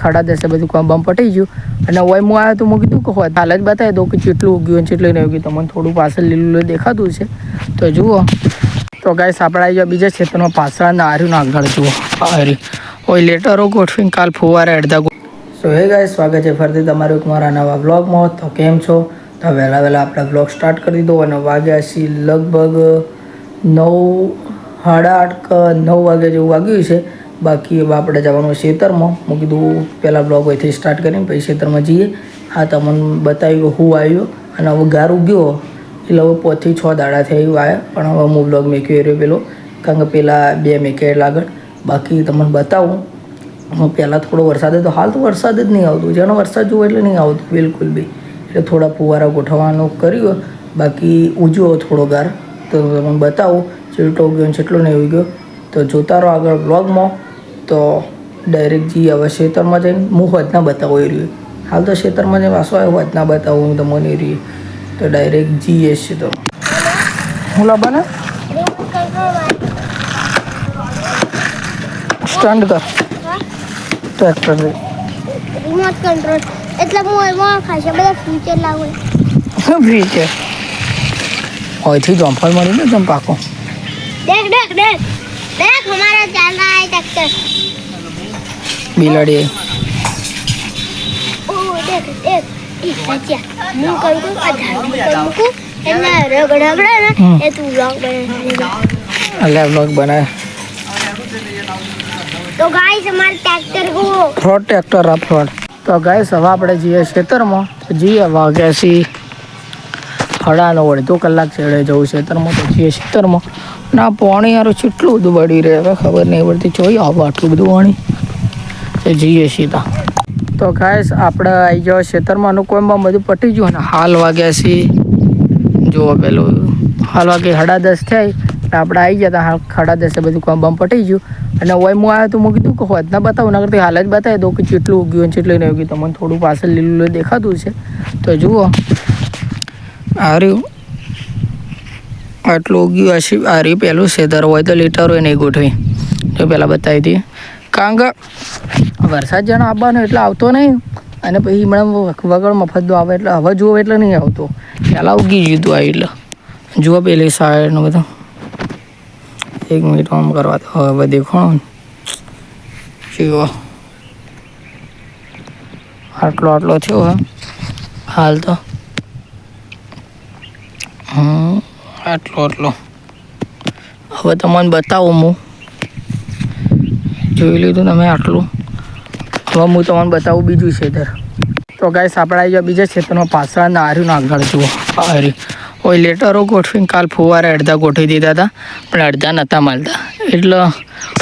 ખાડા દેશે, બધું કામ બમ પટી ગયું. અને હોય હું આવ્યો તો મેં કીધું કે હોય, હાલ જ બતાવી દઉં કે ચેટલું ઉગ્યું કેટલું નહીં ઉગ્યું. તમને થોડું પાછળ લીલું દેખાતું છે તો જુઓ. તો ગાય સાપડાઈ ગયા બીજા ક્ષેત્રમાં પાછળ અને ને આગળ જુઓ. હારી હોય લેટરો ગોઠવીને કાલ ફુવારા અડધા સો હે ગાય સ્વાગત છે ફરીથી તમારું એક મારા નવા બ્લોગમાં તો કેમ છો? તો વહેલા વહેલા આપણે બ્લોગ સ્ટાર્ટ કરી દીધો અને વાગ્યા છીએ લગભગ નવ, સાડા આઠ નવ વાગે જેવું વાગ્યું છે. બાકી હવે આપણે જવાનું ખેતરમાં મેં કીધું પહેલાં બ્લોગ અહીંથી સ્ટાર્ટ કરીને પછી ખેતરમાં જઈએ. હા તમને બતાવ્યું હું આવ્યો અને હવે ગાર ઉગ્યો એટલે હવે પોથી છ દાડા થઈ આવ્યા. પણ હવે હું બ્લોગ મેક્યો રહ્યો પેલો. કારણ કે પહેલાં બે મેક્યા એટલે આગળ બાકી તમને બતાવું. હું પહેલાં થોડો વરસાદ હતો હાલ તો વરસાદ જ નહીં આવતો. જેનો વરસાદ જોવો એટલે નહીં આવતું બિલકુલ બી. એટલે થોડા ફુવારા ગોઠવવાનું કર્યું. બાકી ઉજ્યો થોડો ગાર. તો તમને બતાવું. જેટલો ઉગ્યો જેટલો નહીં ઉગ્યો. તો જોતા રહો આગળ બ્લોગમાં તો ડાયરેક્ટ જઈ હવે ખેતરમાં જઈને હું હોજના બતાવો એ રહ્યું. હાલ તો ખેતરમાં જઈને વાસો આવ્યો હોજના બતાવું હું તમને એ રહ્યું. તો ડાયરેક્ટ જઈએ તો. હું લાવવાને સ્ટાન્ડ કર. ટ્રેક્ટર રિમોટ કંટ્રોલ એટલે હું એમાં ખાશે બધા ફ્યુચર લાવું. શું ફ્યુચર હોયથી જમ્ફલ મળી ને જમ પાકો દેખ દેખ દેખ. દેખ હમારા ચાલ રહા હે ટ્રેક્ટર બિલાડી. અલ્યા ફ્રોડ ટ્રેક્ટર આ ફ્રોડ. તો ગાઈસ હવે આપણે જઈએ ખેતરમાં. જઈએ વાગ્યાસી હડાનો અડધો કલાક છેડે જવું ખેતરમાં તો જઈએ ખેતરમાં. ના પાણી યાર કેટલું બધું વળી રહે ખબર નહીં પડતી. જોઈએ આવું આટલું બધું પાણી. તો જઈએ સીધા. તો ખાસ આપણે આવી જાવ ખેતરમાં અનુકોમમાં બધું પટી ગયું અને હાલ વાગ્યા છે. જુઓ પેલું, હાલ વાગે સાડા દસ થાય એટલે આપણે આવી ગયા હતા સાડા બધું કામ પટી ગયું. અને હોય હું આવ્યો તો મેં કીધું કે હોત ના બતાવું ના કરતી હાલ જ બતાવી દઉં કે ચેટલું ઉગ્યું ચેટલું નહીં ઉગ્યું. તમને થોડું પાછળ લીલું દેખાતું છે. તો જુઓ, આ આટલું ઉગ્યું હશે આ રહ્યું પહેલું સેતર હોય તો લીટર હોય નહીં ગોઠવી. જો પહેલાં બતાવી દઈએ. કારણ વરસાદ જાણે આવવાનો એટલે આવતો નહીં. અને પછી હમણાં વગર મફતનો આવે એટલે હવે જુઓ એટલે નહીં આવતો. પહેલાં ઉગી ગયું હતું આ એટલે. જુઓ પેલી સાઈડનું બધું. એક મિનિટ આમ કરવા દો. હવે દેખાણો જુઓ. આટલો આટલો થયો હા હાલ તો. આટલો આટલો. હવે તમને બતાવું હું. જોઈ લીધું તમે આટલું. હવે હું તમને બતાવું બીજું ખેતર તો ગાઈસ આપણે આવી બીજા ખેતરમાં પાછળ ને આર્યું ને આગળ જુઓ. આર્યું હોય લેટરો ગોઠવીને કાલ ફુવારે અડધા ગોઠવી દીધા હતા, પણ અડધા નહોતા મળતા એટલે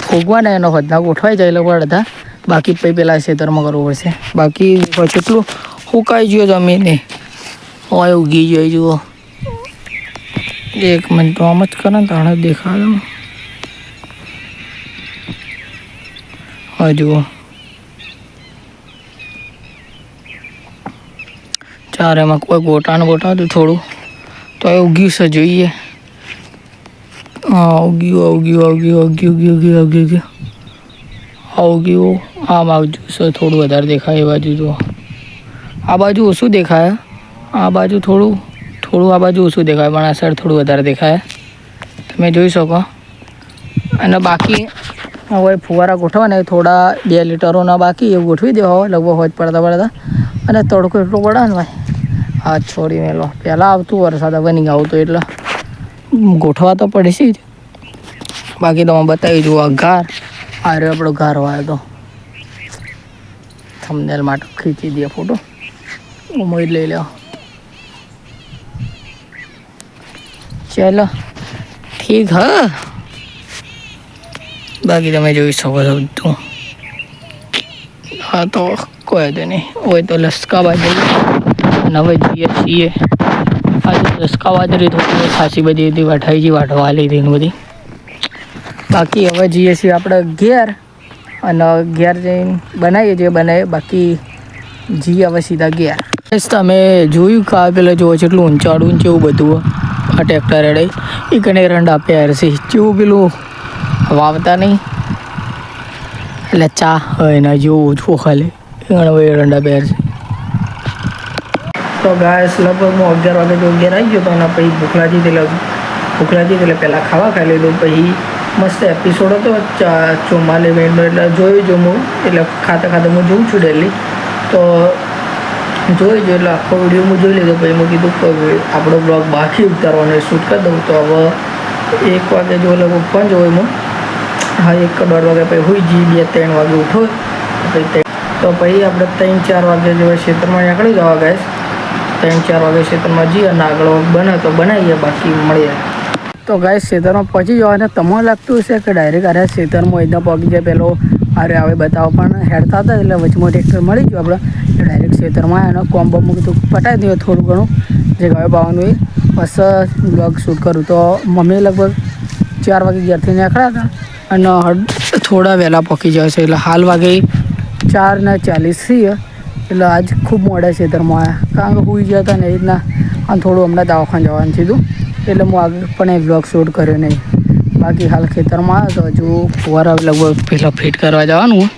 ફૂગવાને એનો હદના ગોઠવાઈ જાય લોકો અડધા. બાકી પછી પેલા ખેતરમાં કરવું પડશે. બાકી કેટલું સુકાઈ ગયો જમીને હોય ઉગી ગયો જુઓ. એક મિનિટ તો આમ જ કરે ને તાણે દેખાડો હા જુઓ. ચાર એમાં કોઈ ગોટાનું ગોટાવતું થોડું. તો એ ઉગ્યું છે, જોઈએ. હા, ઉગ્યું ઉગ્યું ઉગ્યું ઉગ્યું ઉગ્યું ઉગ્યું ઉગ્યું ઉગ્યું. આ ઉગ્યું, આમ આવજો છે, થોડું વધારે દેખાય એ બાજુ જો આ બાજુ ઓછું દેખાય. આ બાજુ થોડું થોડું આ બાજુ ઓછું દેખાય, પણ આ સાઈડ થોડું વધારે દેખાય. તમે જોઈ શકો. અને બાકી, હવે ફુવારા ગોઠવવાના એ થોડા બે લીટરોના બાકી એ ગોઠવી દેવા હોય, લગભગ હોય પડતા પડતા. અને તડકો એટલો પડે ને ભાઈ હા છોડી મેલો પહેલાં આવતું વરસાદ હવે નહીં આવતું એટલે. ગોઠવા તો પડશે જ. બાકી તમે બતાવી જુઓ ઘાર. આ રહ્યો આપણો ઘાર વાળો તો. થમનેલ માટે ખીચી દે ફોટો ઉમેર લઈ લો ચાલો. ઠીક હ. બાકી તમે જોઈ શકો છો બધું. હા તો કોઈ તો નહીં. હોય તો લસકા બાજરી અને હવે જઈએ છીએ આજે લસકા વાદળી થોડી ખાસી બધી હતી વઢાઈ જી વાઢવા લીધી ને બધી. બાકી હવે જઈએ છીએ આપણે ઘેર અને ઘેર જઈને બનાવીએ છીએ બનાવીએ, બાકી જઈએ હવે સીધા ઘેર. તમે જોયું કે પેલા એટલું ઊંચાડું છે એવું બધું આ ટ્રેક્ટર એડે. એ કને રંડા આપ્યા છે. જેવું પેલું વાવતા નહીં. એટલે ચા હોય એના જેવું ઓછું ખાલી. ઘણા બધા રંડા છે. તો ગાયસ લગભગ હું અગિયાર વાગે તો અગિયાર આવી ગયો તો અને પછી ભૂખ લાગી એટલે ભૂખ લાગી એટલે પહેલાં ખાવા ખાઈ લીધું. પછી મસ્ત એપિસોડ હતો ચોમાલી બેનનો એટલે જોયું જો હું. એટલે ખાતા ખાતા હું જોઉં છું ડેલી તો જોઈ જો, એટલે આખો વીડિયો હું જોઈ લીધો. પછી મેં કીધું આપણો બ્લોગ બાકી ઉતારવાનો શૂટ કરી દઉં. તો હવે એક વાગે જો લગભગ પંચ હોય હું. હા, એક દોઢ વાગે પછી હોઈ જી બે ત્રણ વાગે ઉઠો. પછી તો પછી આપણે ત્રણ ચાર વાગે જેવા ક્ષેત્રમાં નીકળી જવા ગાય ત્રણ ચાર વાગે ક્ષેત્રમાં જઈએ અને આગળ બને તો બનાવીએ, બાકી મળીએ. તો ગાય ખેતરમાં પહોંચી જવાને તમને લાગતું હશે કે ડાયરેક્ટ અરે ખેતરમાં એકદમ પહોંચી જાય પેલો અરે આવે, બતાવો. પણ હેડતા હતા એટલે વચમાં ટ્રેક્ટર મળી ગયું આપણે. ડાયરેક્ટ ખેતરમાં એનો કોમ્બો મૂકીતું પટાવી દઈએ થોડું ઘણું. જે ગાય પાવાનું એ. બસ, બ્લોગ શૂટ કરું. તો મમ્મી લગભગ ચાર વાગે ઘેરથી નીકળ્યા હતા અને થોડા વહેલા પહોંચી જાય છે એટલે હાલ વાગે ચાર ને ચાલીસ થઈએ. એટલે આજ ખૂબ મોડા ખેતરમાં આવ્યા કારણ કે હુઈ ગયા હતા ને એ રીતના અને થોડું હમણાં દવાખાને જવાનું થયું એટલે હું આગળ પણ એ બ્લોગ શૂટ કર્યો નહીં. બાકી હાલ ખેતરમાં આવ્યો તો હજુ ફુવારા લગભગ પહેલાં ફિટ કરવા જવાનું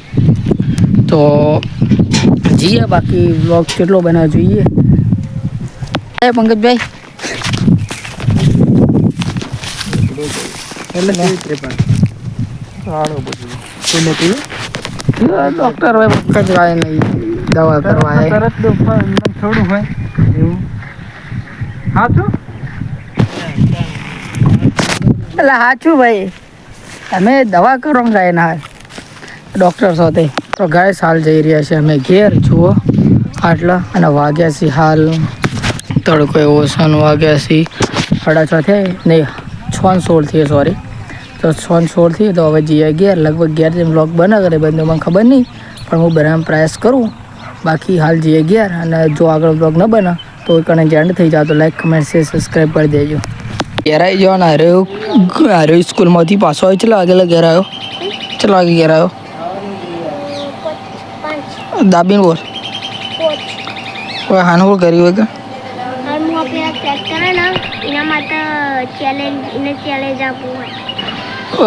તો જઈએ બાકી બ્લોગ કેટલો બનાવ જોઈએ. એ પંકજભાઈ. ડોક્ટર ભાઈ પંકજભાઈ નહીં દવા કરવા આવ્યા. થોડું હોય એવું. તો એટલે સાચું ભાઈ? અમે દવા કરો ને ગાય ના ડૉક્ટર સાથે. તો ગાય સાલ જઈ રહ્યા છે. અમે ઘેર જુઓ. આટલા અને વાગ્યા છે હાલ. તડકો એવો સન વાગ્યા છે સાડા છ. થાય નહીં છ સોળ થઈએ સોરી તો છ સોળ થઈએ તો હવે જઈએ ઘેર લગભગ ઘેર જેમ બ્લોગ બના કરે બંધ મને ખબર નહીં પણ હું બનાવવાનો પ્રયાસ કરું. બાકી હાલ જઈએ ઘેર અને જો આગળ બ્લોગ ન બને તો કણે એન્ડ થઈ જાય તો લાઈક કમેન્ટ શેર સબસ્ક્રાઈબ કરી દેજો. ઘેર આવી જવા ને હારે હારે સ્કૂલમાંથી પાછો આવ્યો ચલા વાગે ઘેર આવ્યો ચલો આગળ ઘેર આવ્યો દાબીન બોલ. કોઈ હાનવળ કરી હોય કે?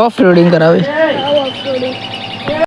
ઓફ રોડિંગ કરાવે. ઓફ રોડિંગ